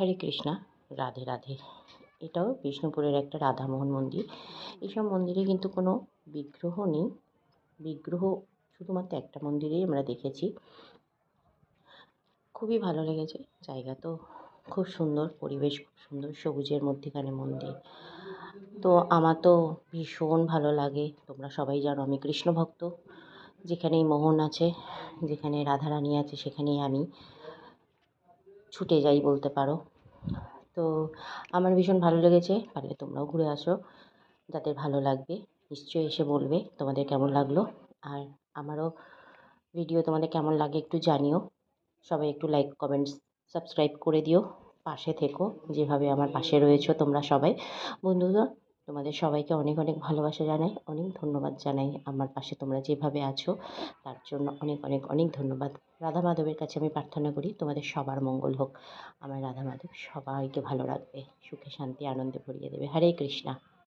হরে কৃষ্ণা, রাধে রাধে। এটাও বিষ্ণুপুরের একটা রাধামোহন মন্দির। এইসব মন্দিরে কিন্তু কোনো বিগ্রহ নেই। বিগ্রহ শুধুমাত্র একটা মন্দিরেই আমরা দেখেছি। খুবই ভালো লেগেছে। জায়গা তো খুব সুন্দর, পরিবেশ খুব সুন্দর, সবুজের মধ্যেখানে মন্দির। তো আমার তো ভীষণ ভালো লাগে। তোমরা সবাই জানো আমি কৃষ্ণ ভক্ত যেখানেই মোহন আছে, যেখানে রাধারানী আছে, সেখানেই আমি। ছুটে যাই বলতে পারো। তো আমার ভীষণ ভালো লেগেছে, পারলে তোমরাও ঘুরে আসো, যাদের ভালো লাগবে নিশ্চয়ই এসে বলবে তোমাদের কেমন লাগল। আর আমারও ভিডিও তোমাদের কেমন লাগে একটু জানিও। সবাই একটু লাইক কমেন্টস সাবস্ক্রাইব করে দিও। পাশে থেকো, যেভাবে আমার পাশে রয়েছো তোমরা সবাই। বন্ধুরা তোমাদের সবাইকে অনেক অনেক ভালোবাসা জানাই, অনেক ধন্যবাদ জানাই। আমার পাশে তোমরা যেভাবে আছো, তার জন্য অনেক অনেক অনেক ধন্যবাদ। রাধা মাধবের কাছে আমি প্রার্থনা করি তোমাদের সবার মঙ্গল হোক। আমার রাধা মাধব সবাইকে ভালো রাখবে, সুখে শান্তি, আনন্দে ভরিয়ে দেবে। হরে কৃষ্ণা।